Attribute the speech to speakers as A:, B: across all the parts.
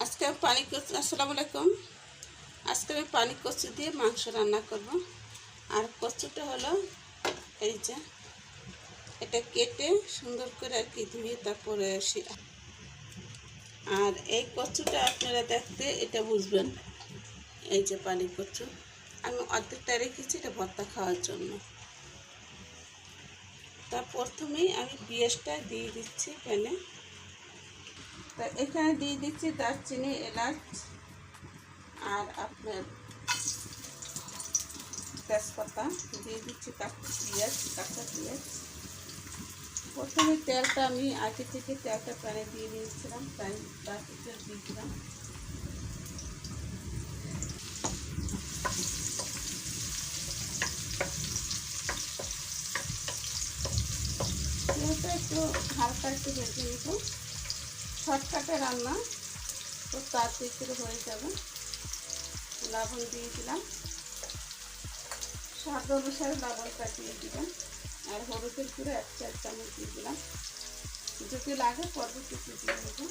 A: আজকে আমি পানি কচু আসসালামু আলাইকুম। আজকে আমি পানি কচু দিয়ে মাংস রান্না করব। আর কচুটা হলো এই যে, এটা কেটে সুন্দর করে আর কি ধুয়ে তারপরে সি- আর এই কচুটা আপনারা দেখতে, এটা বুঝবেন, এই যে পানি কচু। আমি অর্ধেকটা রেখেছি এটা ভর্তা খাওয়ার জন্য। তা প্রথমেই আমি পেঁয়াজটা দিয়ে দিচ্ছি প্যানে তা এখানে দিয়ে দিচ্ছি দারচিনি, এলাচ আর আপনার তেজপাতা। দিয়ে দিচ্ছি পেঁয়াজ, কাঁচা পেঁয়াজ। প্রথমে তেলটা আমি আগে থেকে তেলটা প্যানে দিয়ে দিয়েছিলাম তাই তার ভিতরে দিয়ে দিলাম। পেঁয়াজটা একটু হালকা একটু ভেজে নিব। শর্টকাটে রান্না খুব তাড়াতাড়ি হয়ে যাবে। লবণ দিয়ে দিলাম। স্বাদ অনুসারে লবণটা কাটিয়ে দিলাম। আর হলুদের গুঁড়ো এক চার চামচ দিয়ে দিলাম। যদি লাগে পরবর্তীতে দিয়ে দেবো।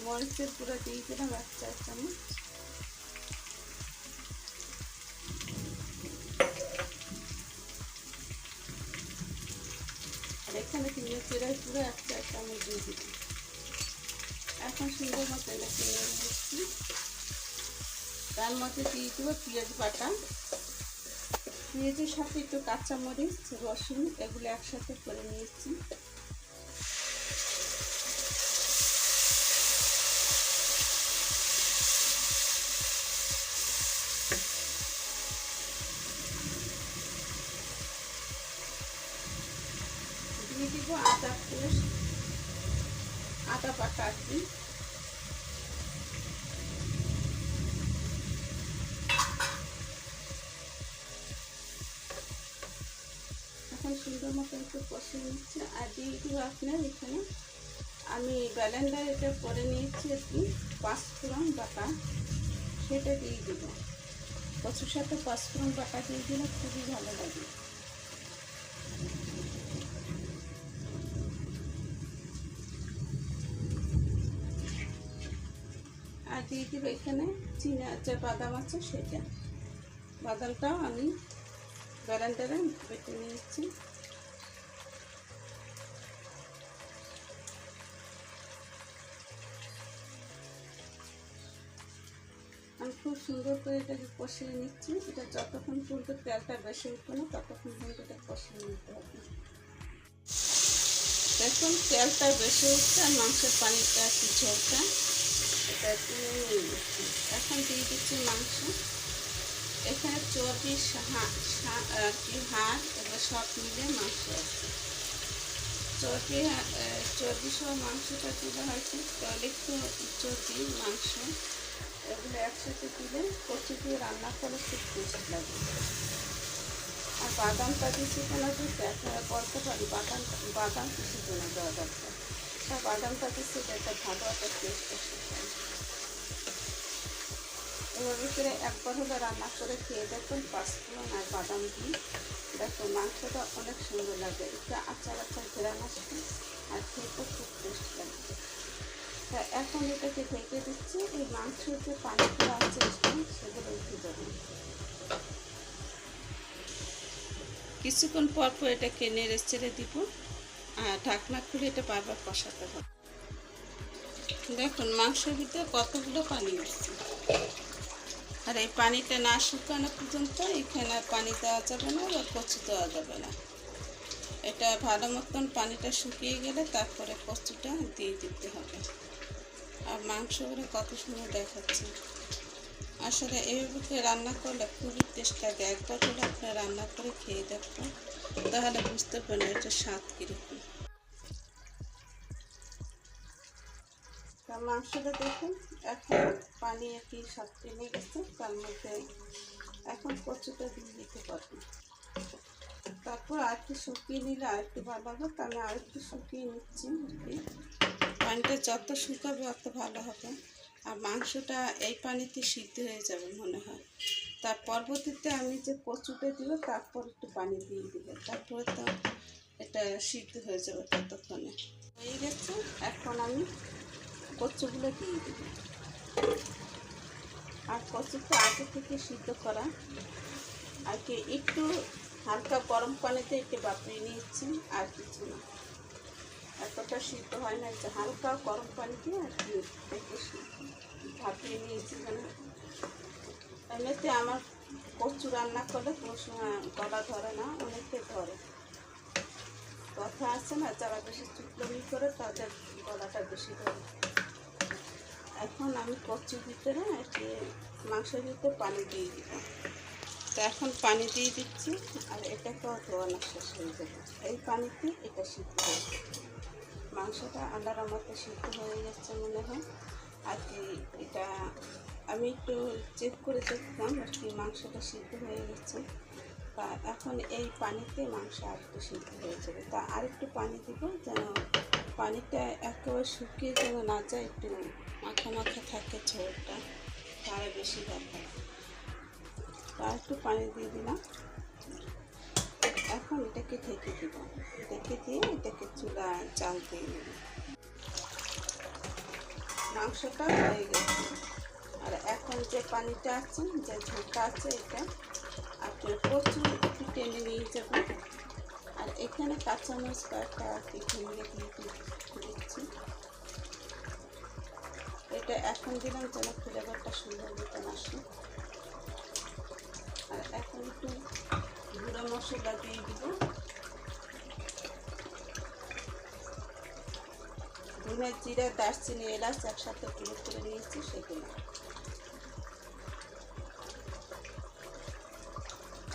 A: মরিচের গুঁড়ো দিয়ে দিলাম এক চার চামচ। চিরাই পুরো একটা চার চামচ দিয়ে দিচ্ছি এখন সুন্দর মতো এটা কিনে দিচ্ছি। তার মধ্যে দিয়ে দেবো পেঁয়াজ বাটা। পেঁয়াজের সাথে একটু কাঁচামরিচ, রসুন, এগুলো একসাথে করে নিয়েছি। আর কি এখন সুন্দর মতো একটু কষিয়ে নিচ্ছি। আর দিয়ে দিব আপনার এখানে, আমি ব্যালেন্ডার এটা করে নিয়েছি কি পাঁচফোড়ন বাটা। সেটা দিয়ে দিব। কচুর সাথে পাঁচফোড়ন বাটা দিয়ে দিলে খুবই ভালো লাগে। দিয়ে দিব এখানে। চিনা যে বাদাম আছে সেটা। বাদামটাও আমি ব্যালেন্ডারে বেটে নিয়েছি। আমি খুব সুন্দর করে এটাকে কষিয়ে নিচ্ছি। এটা যতক্ষণ পর্যন্ত তেলটা বেশি উঠবে না, ততক্ষণ পর্যন্ত এটা কষিয়ে নিতে হবে। দেখুন, তেলটা বেশি উঠছে আর মাংসের পানিটা একটু ঝরছে। এটা নিচ্ছি এখন দিয়ে দিচ্ছি মাংস। এখানে চর্বি আর কি, হাড় এবার সব মিলে মাংস আছে। চর্বি চর্বি সহ মাংসটা দিলে হয়তো তাহলে একটু চর্বি, মাংস, এগুলো একসাথে দিলে কচু দিয়ে রান্না করে খুব টেস্ট লাগে। আর বাদামটা দিচ্ছি কেন দিতে আপনারা বলতে পারি বাদাম বাদাম কিছু জন্য দেওয়া দরকার। তা বাদামটা দিচ্ছি এটা একটা ভালো একটা টেস্ট আসে এভাবে করে একবার হলে রান্না করে খেয়ে দেখুন, পাঁচফোড়ন আর বাদাম দিই দেখুন, মাংসটা অনেক সুন্দর লাগে। একটু আচার আচার ঘেরান আসবে আর খেতে খুব টেস্ট লাগবে তা এখন এটাকে ঢেকে দিচ্ছি, এই মাংসের যে পানিগুলো আছে সেগুলো উঠে যাবে কিছুক্ষণ পর পর এটাকে নেড়ে ছেড়ে দিব। ঢাকনা খুলে এটা বারবার কষাতে হবে। দেখুন, মাংসের ভিতরে কতগুলো পানি উঠছে আর এই পানিটা না শুকানো পর্যন্ত এখানে পানি দেওয়া যাবে না বা কচু দেওয়া যাবে না। এটা ভালো মতন পানিটা শুকিয়ে গেলে তারপরে কচুটা দিয়ে দিতে হবে। আর মাংসগুলো কত সুন্দর দেখাচ্ছে। আসলে এইভাবে রান্না করলে খুবই টেস্ট লাগে। একবার হলে আপনার রান্না করে খেয়ে দেখবেন তাহলে বুঝতে পারবেন এটা স্বাদ কীরকম। মাংসটা দেখুন, এখন পানি আর স্বাদ সব টেনে গেছে, তার মধ্যে এখন কচুটা দিয়ে দিতে পারবেন তারপর আর একটু শুকিয়ে নিলে আর একটু ভালো হবে, তা আমি আর একটু শুকিয়ে নিচ্ছি পানিটা যত শুকাবে অত ভালো হবে। আর মাংসটা এই পানিতে সিদ্ধ হয়ে যাবে মনে হয়। তার পরবর্তীতে আমি যে কচুটা দিব তারপর একটু পানি দিয়ে দিবে তারপরে তো এটা সিদ্ধ হয়ে যাবে ততক্ষণে। হয়ে গেছে, এখন আমি কচুগুলো দিয়ে দেব। আর কচুটা আগে থেকে সিদ্ধ করা। আর কি একটু হালকা গরম পানিতে একটু বাপিয়ে নিয়েছি, আর কিছু না। এতটা সিদ্ধ হয় না যে হালকা গরম পানিতে আর একটু ভাপিয়ে নিয়েছি যেন এমনিতে আমার কচু রান্না করলে কোনো সময় গলা ধরে না অনেকে ধরে। কথা আছে না, যারা বেশি চুপলমি করে তাদের গলাটা বেশি ধরে। এখন আমি কচুর ভিতরে একটি মাংসের ভিতরে পানি দিয়ে দিব। তো এখন পানি দিয়ে দিচ্ছি, আর এটাকেও ধোয়ানো শেষ হয়ে যাবে। এই পানিতে এটা সিদ্ধ হবে মাংসটা আন্ডার মতো সিদ্ধ হয়ে যাচ্ছে মনে হয়। আর কি এটা আমি একটু চেক করে দেখলাম আর কি মাংসটা সিদ্ধ হয়ে গেছে। তা এখন এই পানিতে মাংস আর একটু সিদ্ধ হয়ে যাবে। তা আর একটু পানি দিব যেন পানিটা একেবারে শুকিয়ে যেন না যায়, একটু মাখা মাখা থাকে ঝোলটা তারা বেশি দরকার তা একটু পানি দিয়ে দিলাম। এখন এটাকে ঢেকে দিব। ঢেকে দিয়ে এটাকে চুলা চাল দিয়ে দেব মাংসটা হয়ে গেছে। আর এখন যে পানিটা আছে, যে ঝোলটা আছে এটা আপনার প্রচুর একটু টেনে নিয়ে যাবেন। আর এখানে কাঁচামরিচ কয়েকটা একটু ভেঙে দিচ্ছি। এটা এখন দিলাম যেন ফ্লেভারটা সুন্দর মতন আসে। আর এখন একটু গুঁড়ো মশলা দিয়ে দিব। ধনে জিরা দারচিনি এলাচ একসাথে গুঁড়ো করে নিয়েছি সেগুলো।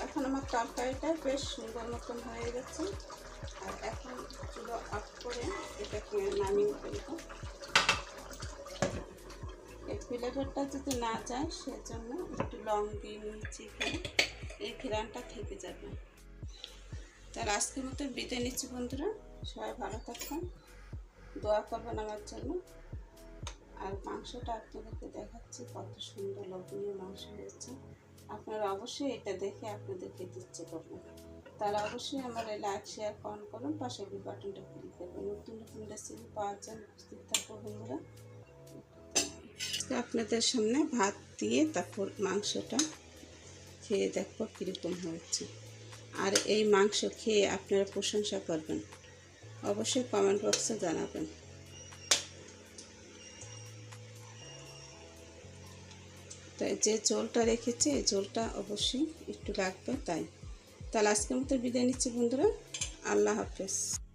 A: এখন আমার তরকারিটা বেশ সুন্দর মতন হয়ে গেছে। আর এখন চুলো আপ করে এটাকে নামিয়ে ফেলব। এই ফ্লেভারটা যদি না যায়, সেজন্য একটু লং দিয়ে নিয়েছি এখানে এই ঘিরানটা থেকে যাবে। তার আজকের মতো বিদায় নিচ্ছি বন্ধুরা। সবাই ভালো থাকবেন। দোয়া করবেন আমার জন্য। আর মাংসটা আপনাদেরকে দেখাচ্ছি কত সুন্দর লবণীয় মাংস হয়েছে। আপনারা অবশ্যই এটা দেখে আপনাদের খেতে ইচ্ছে করবেন তাহলে অবশ্যই আমার এই লাইক শেয়ার কমেন্ট করুন। পাশে বি বাটনটা ক্লিক করবেন। নতুন নতুন রেসিপি পাওয়ার জন্য উপস্থিত থাকব বন্ধুরা। আপনাদের সামনে ভাত দিয়ে তারপর মাংসটা খেয়ে দেখব কীরকম হয়েছে। আর এই মাংস খেয়ে আপনারা প্রশংসা করবেন। অবশ্যই কমেন্ট বক্সে জানাবেন। তাই যে ঝোলটা রেখেছি, এই ঝোলটা অবশ্যই একটু রাখবে তাই। তাহলে আজকের মতো বিদায় নিচ্ছি বন্ধুরা। আল্লাহ হাফেজ।